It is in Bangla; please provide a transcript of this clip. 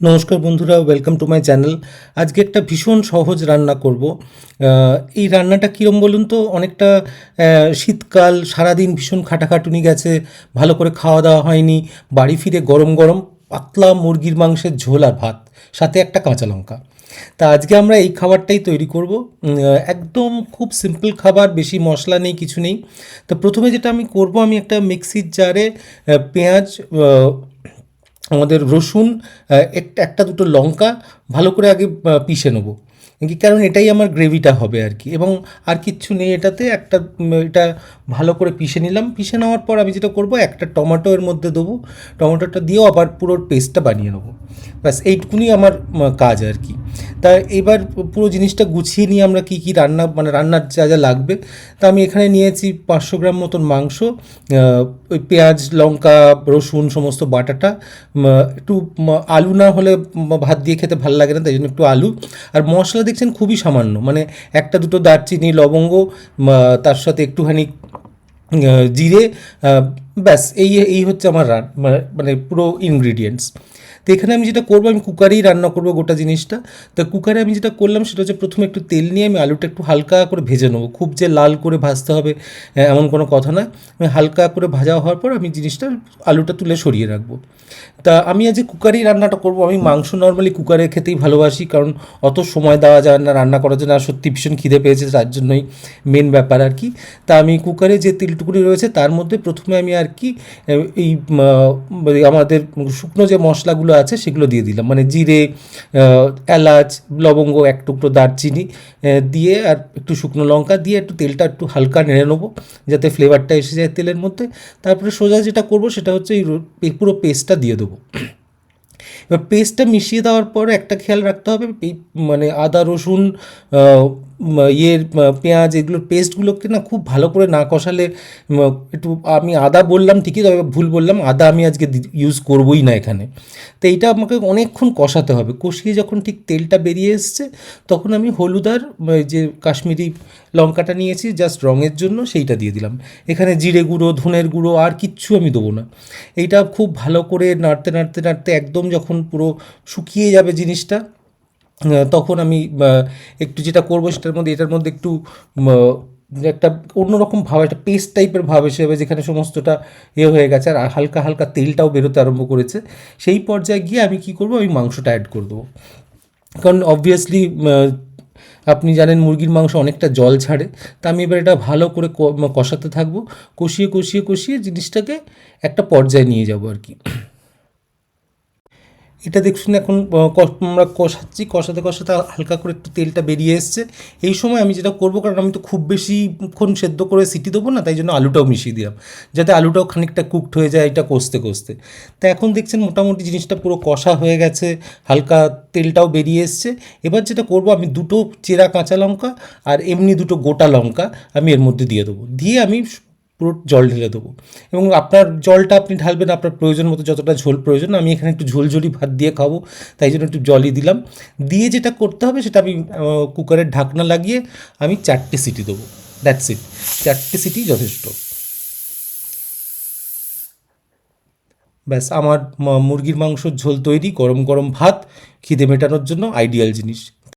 নমস্কার বন্ধুরা ওয়েলকাম টু মাই চ্যানেল আজকে একটা ভীষণ সহজ রান্না করব। এই রান্নাটা কীরম বলুন তো? অনেকটা শীতকাল, সারাদিন ভীষণ খাটাখাটুনি গেছে, ভালো করে খাওয়া দাওয়া হয়নি, বাড়ি ফিরে গরম গরম পাতলা মুরগির মাংসের ঝোল আর ভাত, সাথে একটা কাঁচা লঙ্কা। তা আজকে আমরা এই খাবারটাই তৈরি করব। একদম খুব সিম্পল খাবার, বেশি মশলা নেই, কিছু নেই। তো প্রথমে যেটা আমি করব, আমি একটা মিক্সির জারে পেঁয়াজ আমাদের রসুন একটা একটা দুটো লঙ্কা ভালো করে আগে পিষে নেব। কারণ এটাই আমার গ্রেভিটা হবে আর কি। এবং আর কিচ্ছু নেই এটাতে, একটা এটা ভালো করে পিষে নিলাম। পিষে নেওয়ার পর আমি যেটা করব, একটা টমেটো এর মধ্যে দেবো। টমেটোটা দিয়েও আবার পুরো পেস্টটা বানিয়ে নেব। ব্যাস এইটুকুনি আমার কাজ আর কি। তা এবার পুরো জিনিসটা গুছিয়ে নিয়ে আমরা কি কি রান্না মানে রান্নার যা যা লাগবে, তা আমি এখানে নিয়েছি পাঁচশো গ্রাম মতন মাংস ওই পেঁয়াজ, লঙ্কা, রসুন, সমস্ত বাটাটা একটু আলু না হলে ভাত দিয়ে খেতে ভালো লাগে না, তাই জন্য একটু আলু, আর মশলা দেখছেন খুবই সামান্য মানে একটা দুটো দারচিনি, লবঙ্গ তার সাথে একটুখানি জিরে ব্যাস, এই এই হচ্ছে আমার রান, মানে- মানে পুরো ইনগ্রিডিয়েন্টস তো এখানে আমি যেটা করব, আমি কুকারেই রান্না করব গোটা জিনিসটা। তো কুকারে আমি যেটা করলাম সেটা হচ্ছে প্রথমে একটু তেল নিয়ে আমি আলুটা একটু হালকা করে ভেজে নেব। খুব যে লাল করে ভাজতে হবে এমন কোনো কথা না। আমি হালকা করে ভাজা হওয়ার পর আমি জিনিসটা আলুটা তুলে সরিয়ে রাখব। তা আমি আজ কুকারেই রান্নাটা করব, আমি মাংস নর্মালি কুকারে খেতেই ভালোবাসি, কারণ অত সময় দেওয়া যায় না, রান্না করার জন্য। আর সত্যি ভীষণ খিদে পেয়েছে, তার জন্যই মেন ব্যাপার আর কি। তা আমি কুকারে যে তিলটুকুনি রয়েছে, তার মধ্যে প্রথমে আমি আর কি এই আমাদের শুকনো যে মশলাগুলো আছে সেগুলো দিয়ে দিলাম। মানে জিরে এলাচ, লবঙ্গ, এক টুকরো দারচিনি দিয়ে আর একটু শুকনো লঙ্কা দিয়ে একটু তেলটা একটু হালকা নেড়ে নেব, যাতে ফ্লেভারটা এসে যায় তেলের মধ্যে। তারপরে সোজা যেটা করব সেটা হচ্ছে এই পুরো পেস্টটা দিয়ে দেবো। এবার পেস্টটা মিশিয়ে দেওয়ার পর একটা খেয়াল রাখতে হবে মানে আদা, রসুন ইয়ের পেঁয়াজ এগুলোর পেস্টগুলোকে না খুব ভালো করে না কষালে একটু আমি আদা বললাম ঠিকই, তবে ভুল বললাম, আদা আমি আজকে ইউজ করবই না এখানে। তো এইটা আমাকে অনেকক্ষণ কষাতে হবে। কষিয়ে যখন ঠিক তেলটা বেরিয়ে এসছে, তখন আমি হলুদ আর যে কাশ্মীরি লঙ্কাটা নিয়েছি জাস্ট রঙের জন্য সেইটা দিয়ে দিলাম। এখানে জিরে গুঁড়ো, ধনের গুঁড়ো আর কিচ্ছু আমি দেবো না। এইটা খুব ভালো করে নাড়তে নাড়তে নাড়তে একদম যখন পুরো শুকিয়ে যাবে জিনিসটা তখন আমি একটু যেটা করব সেটার মধ্যে, এটার মধ্যে একটু একটা অন্যরকম ভাব, একটা পেস্ট টাইপের ভাব এসে যাবে, যেখানে সমস্তটা এ হয়ে গেছে, আর হালকা হালকা তেলটাও বেরোতে আরম্ভ করেছে। সেই পর্যায়ে গিয়ে আমি কি করব, আমি মাংসটা অ্যাড করে দেবো কারণ অবভিয়াসলি আপনি জানেন মুরগির মাংস অনেকটা জল ছাড়ে, তা আমি এবার এটা ভালো করে কষাতে থাকব। কষিয়ে কষিয়ে কষিয়ে জিনিসটাকে একটা পর্যায়ে নিয়ে যাব আর কি। এটা দেখুন এখন আমরা কষাচ্ছি, কষাতে কষাতে হালকা করে একটু তেলটা বেরিয়ে এসছে। এই সময় আমি যেটা করব, কারণ আমি তো খুব বেশিক্ষণ সেদ্ধ করে সিটি দেবো না, তাই জন্য আলুটাও মিশিয়ে দিলাম, যাতে আলুটাও খানিকটা কুকড হয়ে যায় এটা কষতে কষতে। তা এখন দেখছেন মোটামুটি জিনিসটা পুরো কষা হয়ে গেছে, হালকা তেলটাও বেরিয়ে এসছে। এবার যেটা করব, আমি দুটো চেরা কাঁচা লঙ্কা আর এমনি দুটো গোটা লঙ্কা আমি এর মধ্যে দিয়ে দেবো। দিয়ে আমি পুরো জল ঢেলে দেবো। এবং আপনার জলটা আপনি ঢালবেন, আপনার প্রয়োজন মতো যতটা ঝোল প্রয়োজন, আমি এখানে একটু ঝোলঝোলি ভাত দিয়ে খাব, তাই জন্য একটু জলই দিলাম। দিয়ে যেটা করতে হবে, সেটা আমি কুকারের ঢাকনা লাগিয়ে আমি চারটে সিটি দেবো। দ্যাটস ইট চারটে সিটি যথেষ্ট। ব্যাস, আমার মুরগির মাংসর ঝোল তৈরি, গরম গরম ভাত, খিদে মেটানোর জন্য আইডিয়াল জিনিস।